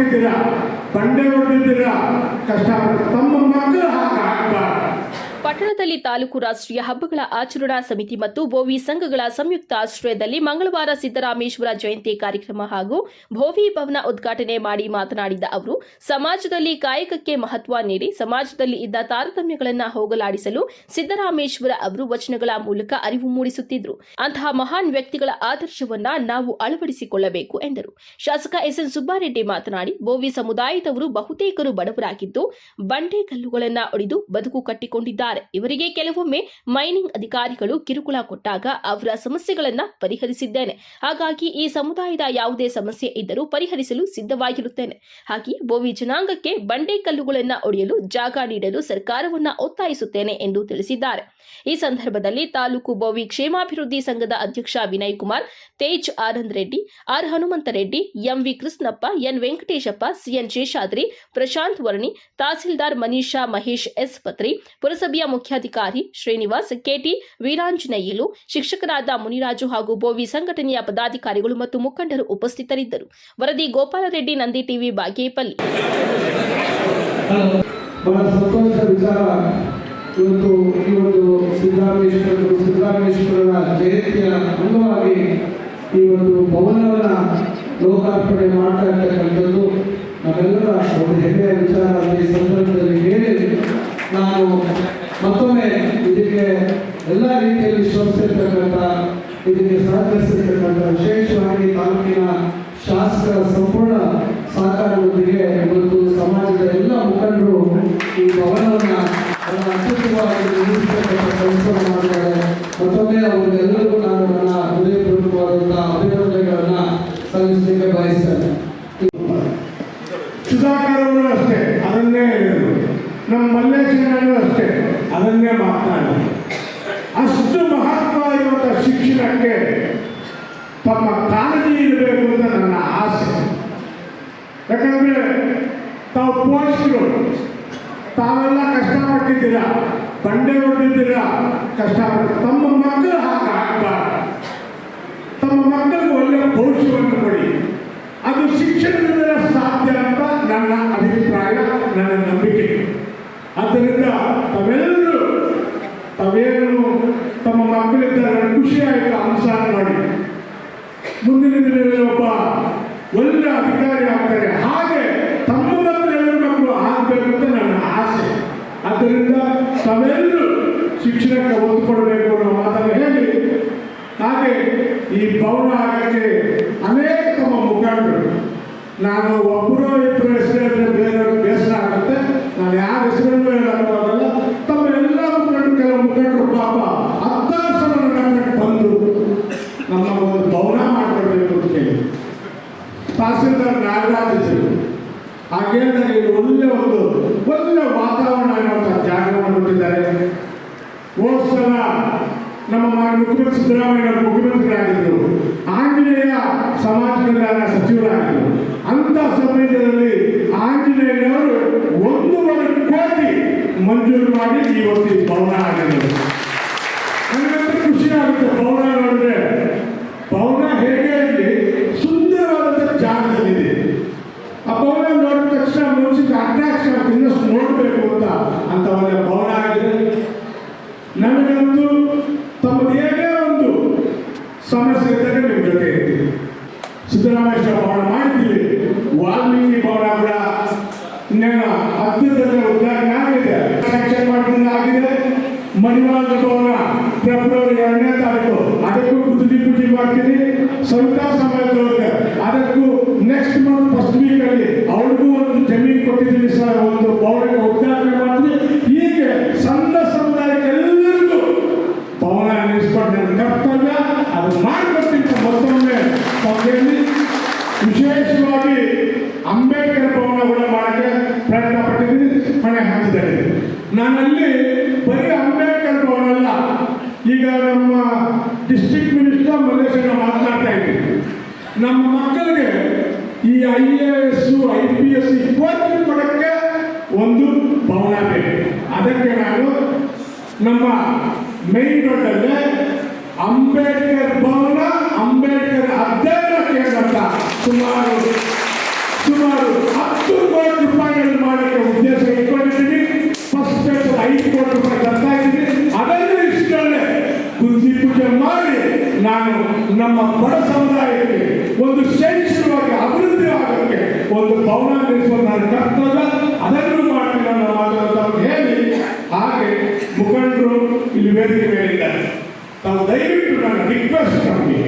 ಕಷ್ಟಪಟ್ಟಿದ್ದೀರಾ ಬಂಡೆ ಹೊಡೆದಿದ್ದೀರಾ ಕಷ್ಟಪಟ್ಟು ತಮ್ಮ ಮಕ್ಕಳು ಹಾಗೆ ಆಗ್ಬಾರ್ದು ಪಟ್ಟಣದಲ್ಲಿ ತಾಲೂಕು ರಾಷ್ಟ್ರೀಯ ಹಬ್ಬಗಳ ಆಚರಣಾ ಸಮಿತಿ ಮತ್ತು ಭೋವಿ ಸಂಘಗಳ ಸಂಯುಕ್ತ ಆಶ್ರಯದಲ್ಲಿ ಮಂಗಳವಾರ ಸಿದ್ದರಾಮೇಶ್ವರ ಜಯಂತಿ ಕಾರ್ಯಕ್ರಮ ಹಾಗೂ ಭೋವಿ ಭವನ ಉದ್ಘಾಟನೆ ಮಾಡಿ ಮಾತನಾಡಿದ ಅವರು, ಸಮಾಜದಲ್ಲಿ ಕಾಯಕಕ್ಕೆ ಮಹತ್ವ ನೀಡಿ ಸಮಾಜದಲ್ಲಿ ಇದ್ದ ತಾರತಮ್ಯಗಳನ್ನು ಹೋಗಲಾಡಿಸಲು ಸಿದ್ದರಾಮೇಶ್ವರ ಅವರು ವಚನಗಳ ಮೂಲಕ ಅರಿವು ಮೂಡಿಸುತ್ತಿದ್ದರು ಅಂತಹ ಮಹಾನ್ ವ್ಯಕ್ತಿಗಳ ಆದರ್ಶವನ್ನ ನಾವು ಅಳವಡಿಸಿಕೊಳ್ಳಬೇಕು ಎಂದರು. ಶಾಸಕ ಎಸ್ಎನ್ ಸುಬ್ಬಾರೆಡ್ಡಿ ಮಾತನಾಡಿ, ಭೋವಿ ಸಮುದಾಯದವರು ಬಹುತೇಕರು ಬಡವರಾಗಿದ್ದು ಬಂಡೆ ಕಲ್ಲುಗಳನ್ನು ಒಡೆದು ಬದುಕು ಕಟ್ಟಿಕೊಂಡಿದ್ದಾರೆ. ಇವರಿಗೆ ಕೆಲವೊಮ್ಮೆ ಮೈನಿಂಗ್ ಅಧಿಕಾರಿಗಳು ಕಿರುಕುಳ ಕೊಟ್ಟಾಗ ಅವರ ಸಮಸ್ಯೆಗಳನ್ನ ಪರಿಹರಿಸಿದ್ದೇನೆ. ಹಾಗಾಗಿ ಈ ಸಮುದಾಯದ ಯಾವುದೇ ಸಮಸ್ಯೆ ಇದ್ದರೂ ಪರಿಹರಿಸಲು ಸಿದ್ಧವಾಗಿರುತ್ತೇನೆ. ಹಾಗೆ ಬೋವಿ ಜನಾಂಗಕ್ಕೆ ಬಂಡೆ ಕಲ್ಲುಗಳನ್ನ ಒಡೆಯಲು ಜಾಗ ನೀಡಲು ಸರ್ಕಾರವನ್ನ ಒತ್ತಾಯಿಸುತ್ತೇನೆ ಎಂದು ತಿಳಿಸಿದ್ದಾರೆ. ಈ ಸಂದರ್ಭದಲ್ಲಿ ತಾಲೂಕು ಬೋವಿ ಕ್ಷೇಮಾಭಿವೃದ್ಧಿ ಸಂಘದ ಅಧ್ಯಕ್ಷ Vinay Kumar, Tej Anand Reddy, R Hanumantha Reddy MV Krishnappa, N Venkateshappa CN Sheshadri, Prashanth Varni, tahsildar Manisha Mahesh S Patri, ಪುರಸಭೆಯ ಮುಖ್ಯಾಧಿಕಾರಿ ಶ್ರೀನಿವಾಸ್, ಕೆಟಿ ವೀರಾಂಜನೇಯಲು ಶಿಕ್ಷಕರಾದ ಮುನಿರಾಜು ಹಾಗೂ ಬೋವಿ ಸಂಘಟನೆಯ ಪದಾಧಿಕಾರಿಗಳು ಮತ್ತು ಮುಖಂಡರು ಉಪಸ್ಥಿತರಿದ್ದರು. ವರದಿ ಗೋಪಾಲರೆಡ್ಡಿ ನಂದಿ ಟಿವಿ, ಬಾಗೇಪಲ್ಲಿ. ಇವತ್ತು ಈ ಒಂದು ಸಿದ್ದರಾಮೇಶ್ವರರು ಸಿದ್ದರಾಮೇಶ್ವರರ ಜಯಂತಿಯ ಅಂಗವಾಗಿ ಈ ಒಂದು ಭವನವನ್ನ ಲೋಕಾರ್ಪಣೆ ಮಾಡ್ತಾ ಇರ್ತಕ್ಕಂಥದ್ದು ನಮ್ಮೆಲ್ಲರ ಒಂದು ಹೆಮ್ಮೆಯ ವಿಚಾರ. ಈ ಸಂದರ್ಭದಲ್ಲಿ ಹೇಳಿ, ನಾನು ಎಲ್ಲ ರೀತಿಯಲ್ಲಿ ಶ್ರಮಿಸಿರ್ತಕ್ಕಂಥ ಇದಕ್ಕೆ ಸಹಕರಿಸಿರ್ತಕ್ಕಂಥ ವಿಶೇಷವಾಗಿ ತಾಲೂಕಿನ ಶಾಸಕರ ಸಂಪೂರ್ಣ ಸಹಕಾರದೊಂದಿಗೆ ಇವತ್ತು ಸಮಾಜದ ಎಲ್ಲ ಮುಖಂಡರು ಈ ಭವನವನ್ನು ಅತ್ಯುತ್ತಮವಾಗಿ ನಿರ್ಮಿಸತಕ್ಕಂಥ ಕೆಲಸವನ್ನು ಮಾಡಿದ್ದಾರೆ. ಮತ್ತೊಮ್ಮೆ ಅವರಿಗೆಲ್ಲರಿಗೂ ನಾನು ನನ್ನ ಹೃದಯಪೂರ್ವಕವಾದಂತಹ ಅಭಿನಂದನೆಗಳನ್ನ ಸಲ್ಲಿಸಲಿಕ್ಕೆ ಬಯಸ್ತೇನೆ ಸುಧಾಕರ್ ಅವರು ಅಷ್ಟೇ ಅದನ್ನೇ ಹೇಳಿದರು ನಮ್ಮ ಮಲ್ಲೇಶನವರು ಅಷ್ಟೇ ಅದನ್ನೇ ಮಾತನಾಡಿದರು ಅಷ್ಟು ಮಹತ್ವ ಇರುವಂಥ ಶಿಕ್ಷಣಕ್ಕೆ ತಮ್ಮ ಕಾಳಜಿ ಇರಬೇಕು ಅಂತ ನನ್ನ ಆಸೆ. ಯಾಕಂದ್ರೆ ತಾವು ಪೋಷಕರು ತಾವೆಲ್ಲ ಕಷ್ಟಪಟ್ಟಿದ್ದೀರಾ? ಬಂಡೆ ಹೊಡೆದಿದ್ದೀರಾ? ಕಷ್ಟಪಟ್ಟು ತಮ್ಮ ಮಕ್ಕಳು ಹಾಗೆ ತಮ್ಮ ಮಕ್ಕಳಿಗೆ ಒಳ್ಳೆಯ ಭವಿಷ್ಯವನ್ನು ಕೊಡಿ. ಅದು ಶಿಕ್ಷಣದಿಂದ ಸಾಧ್ಯ ಅಂತ ನನ್ನ ಅಭಿಪ್ರಾಯ, ನನ್ನ ನಂಬಿಕೆ. ಆದ್ದರಿಂದ ತಾವೆಲ್ಲರೂ ತಾವೇನು ತಮ್ಮ ಮಕ್ಕಳಿದ್ದ ಖುಷಿ ಆಯಿತು ಅಂಶ ನೋಡಿ ಮುಂದಿನ ದಿನಗಳಲ್ಲಿ ಒಬ್ಬ ಒಳ್ಳೆ ಅಧಿಕಾರಿ ಆಗ್ತಾರೆ. ಹಾಗೆ ತಮ್ಮ ಮಕ್ಕಳೆಲ್ಲರ ಮಕ್ಕಳು ಆಗಬೇಕು ಅಂತ ನನ್ನ ಆಸೆ. ಆದ್ದರಿಂದ ತಾವೆಲ್ಲರೂ ಶಿಕ್ಷಣಕ್ಕೆ ಒತ್ತು ಕೊಡಬೇಕು ಅನ್ನೋ ಮಾತನ್ನು ಹೇಳಿ, ಹಾಗೆ ಈ ಪೌರ ಆಗಕ್ಕೆ ಅನೇಕ ತಮ್ಮ ಮುಖಂಡರು. ನಾನು ಒಬ್ಬರು ಇಬ್ಬರು ಹೆಸರು ಬೇಸರ ಆಗುತ್ತೆ. ನಾನು ಯಾರ ಹೆಸರನ್ನು ಹೇಳೋಕ್ಕಾಗಲ್ಲ ತಮ್ಮ ಎಲ್ಲ ಮುಖಂಡರು ಕೆಲವು ಮುಖಂಡರು ಪಾಪ ಹತ್ತಾರು ಸಲ ನನ್ನ ಹತ್ರಕ್ಕೆ ಬಂದು ನಮ್ಮ ಒಂದು ಭವನ ಮಾಡ್ಕೊಡ್ಬೇಕು ಅಂತ ಹೇಳಿ ತಹಸೀಲ್ದಾರ್ ನಾಗರಾಜ್ ಹಾಗೇಳಿದಾಗ ಇಲ್ಲಿ ಒಳ್ಳೆ ಒಂದು, ಒಳ್ಳೆ ವಾತಾವರಣ ಅನ್ನುವಂಥ ಜಾಗವನ್ನು ಕೊಟ್ಟಿದ್ದಾರೆ ಹೋದ ಸಲ ನಮ್ಮ ಮುಖ್ಯಮಂತ್ರಿ ಸಿದ್ದರಾಮಯ್ಯ ಮುಖ್ಯಮಂತ್ರಿಗಳಾಗಿದ್ದರು. ಆಂಜನೇಯ ಸಮಾಜ ಕಲ್ಯಾಣ ಸಚಿವರಾಗಿದ್ದರು. ಅಂಥ ಸಮಯದಲ್ಲಿ ಆಂಜನೇಯವರು ಒಂದೂವರೆ ಕೋಟಿ ಮಂಜೂರು ಮಾಡಿ ಇವತ್ತು ಭವನ ಆಗಿದೆ ನನಗಂತೂ ಖುಷಿ ಆಗುತ್ತೆ ಭವನ ಹೇಗೆ ಇರಲಿ ಸುಂದರವಾದಂಥ ಜಾಗದಲ್ಲಿದೆ ಆ ಭವನ ನೋಡಿದ ತಕ್ಷಣ ಮನಸ್ಸಿಗೆ ಅಟ್ರಾಕ್ಷನ್ ಆಗ್ತದೆ ಇನ್ನಷ್ಟು ನೋಡಬೇಕು ಅಂತ ಅಂತ ಒಳ್ಳೆ ಭವನ ಆಗಿದೆ ನನಗಂತೂ ತಮ್ಮದು ಒಂದು ಸಮಸ್ಯೆ ಇದ್ದಾಗ ನಿಮ್ಮ ಜೊತೆ ಸಿದ್ದರಾಮೇಶ್ವರ ಭವನ ಮಾಡಿದ್ದೀವಿ ವಾಲ್ಮೀಕಿ ಭವನ ಕೂಡ ನನ್ನ ಅತ್ಯುತ್ತಮ ಉದ್ಘಾಟನೆ ಆಗಿದೆ. ಸ್ಯಾಂಕ್ಷನ್ ಮಾಡಿದ್ರಿಂದ ಆಗಿದೆ. ಮಣಿವಾಳ ಭವನ ಫೆಬ್ರವರಿ ಎರಡನೇ ತಾರೀಕು. ಅದಕ್ಕೂ ಕುದುರಿ ಪೂಜೆ ಮಾಡ್ತೀನಿ. ಸವಿತಾ ಸಮಾಜದವ್ರಿಗೆ ಅದಕ್ಕೂ ನೆಕ್ಸ್ಟ್ ಮಂತ್ ಫಸ್ಟ್ ವೀಕಲ್ಲಿ ಅವ್ರಿಗೂ ಒಂದು ಜಮೀನು ಕೊಟ್ಟಿದ್ದೀನಿ ಸರ್ ಒಂದು ಭವನಕ್ಕೆ ಉದ್ಘಾಟನೆ ಮಾಡ್ತೀನಿ ಹೀಗೆ ಸಣ್ಣ ಸಮುದಾಯಕ್ಕೆಲ್ಲರಿಗೂ ಭವನ ನಿರ್ಮಿಸ್ಕೊಂಡು ನನ್ನ ಕರ್ತವ್ಯ ಅದು ಮಾಡಿಕೊಡ್ತೀನಿ ಅಂತ ಮತ್ತೊಮ್ಮೆ ತಮ್ಮಲ್ಲಿ ವಿಶೇಷವಾಗಿ ಅಂಬೇಡ್ಕರ್ ಭವನ ಕೂಡ ಮಾಡಕ್ಕೆ ಪ್ರಯತ್ನ ಪಟ್ಟಿದ್ದೀನಿ ಮನೆ ಹಾಕಿದ್ದಾರೆ ನಾನಲ್ಲಿ ಬರೀ ಅಂಬೇಡ್ಕರ್ ಭವನ ಅಲ್ಲ ಈಗ ನಮ್ಮ ಡಿಸ್ಟ್ರಿಕ್ಟ್ ಮಿನಿಸ್ಟರ್ ಮಲ್ಲೇಶ್ವರ ಮಾತನಾಡ್ತಾ ಇದ್ದೀನಿ ನಮ್ಮ ಮಕ್ಕಳಿಗೆ ಈ I A S, I P S coaching ಕೊಡಕ್ಕೆ ಒಂದು ಭವನ ಬೇಕು. ಅದಕ್ಕೆ ನಾನು ನಮ್ಮ ಮೇನ್ ರೋಡಲ್ಲೇ ಅಂಬೇಡ್ಕರ್ ಭವನ, ಅಂಬೇಡ್ಕರ್ ಅಧ್ಯಯನ ಕೇಂದ್ರ ಅಂತ ಸುಮಾರು ಸುಮಾರು ಹತ್ತು ಕೋಟಿ ರೂಪಾಯಿಗಳನ್ನು ಮಾಡಕ್ಕೆ ಉದ್ದೇಶ ಇಟ್ಕೊಂಡಿದ್ದೀನಿ. ಫಸ್ಟ್ ಫೇಸ್ ಐದು ಕೋಟಿ ನಾನು ನಮ್ಮ ಬಡ ಸಮುದಾಯಕ್ಕೆ, ಒಂದು ಶೈಕ್ಷಣಿಕವಾಗಿ ಅಭಿವೃದ್ಧಿ ಆಗೋಕ್ಕೆ, ಒಂದು ಭವನ ನಿರ್ಮಿಸುವ ನನ್ನ ಕರ್ತವ್ಯ ಅದನ್ನು ಮಾಡ್ತೀನಿ ಅನ್ನೋ ಮಾತನ್ನು ಹೇಳಿ. ಹಾಗೆ ಮುಖಂಡರು ಇಲ್ಲಿ ವೇದಿಕೆ ಮೇಲಿದ್ದಾರೆ. ತಾವು ದಯವಿಟ್ಟು ನನ್ನ ರಿಕ್ವೆಸ್ಟ್ ನಮಗೆ